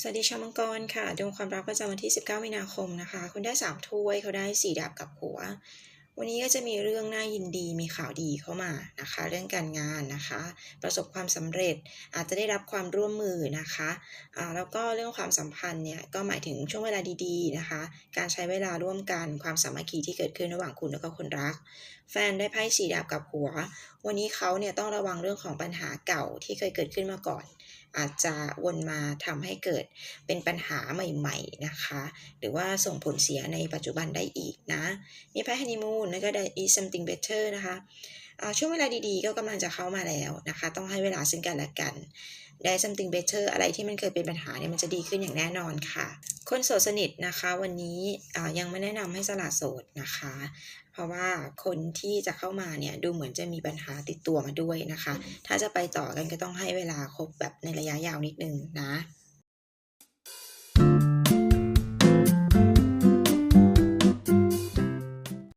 สวัสดีชาวมังกรค่ะดวงความรักประจำวันที่ 19 มีนาคมนะคะ คุณได้ 3 ถ้วยเขาได้ 4 ดาบกับหัว วันนี้ก็จะมีเรื่องน่ายินดีมีข่าวดีเข้ามานะคะ เรื่องการงานนะคะ ประสบความสำเร็จอาจจะได้รับความร่วมมือนะคะอ่าแล้วก็เรื่องความสัมพันธ์เนี่ยก็หมายถึงช่วงเวลาดีๆนะคะ การใช้เวลาร่วมกันความสามัคคีที่เกิดขึ้นระหว่างคุณแล้วก็คนรัก แฟนได้ไพ่สีดาบกับหัว วันนี้เขาเนี่ยต้องระวังเรื่องของปัญหาเก่าที่เคยเกิดขึ้นมาก่อน อาจจะวนมาทำให้เกิดเป็นปัญหาใหม่ๆนะคะ หรือว่าส่งผลเสียในปัจจุบันได้อีกนะ มีแพ่ฮันนีมูนแล้วก็ได้ is something better นะคะอ่าช่วงเวลาดีๆ ก็กำลังจะเข้ามาแล้วนะคะ ต้องให้เวลาซึ่งกันและกัน ได้ something better อะไรที่มันเคยเป็นปัญหาเนี่ยมันจะดีขึ้นอย่างแน่นอนค่ะ คนโสดสนิทนะคะ วันนี้ยังไม่แนะนำให้สละโสดนะคะ เพราะว่าคนที่จะเข้ามาเนี่ยดูเหมือนจะมีปัญหาติดตัวมาด้วยนะคะ ถ้าจะไปต่อกันก็ต้องให้เวลาคบแบบในระยะยาวนิดนึงนะ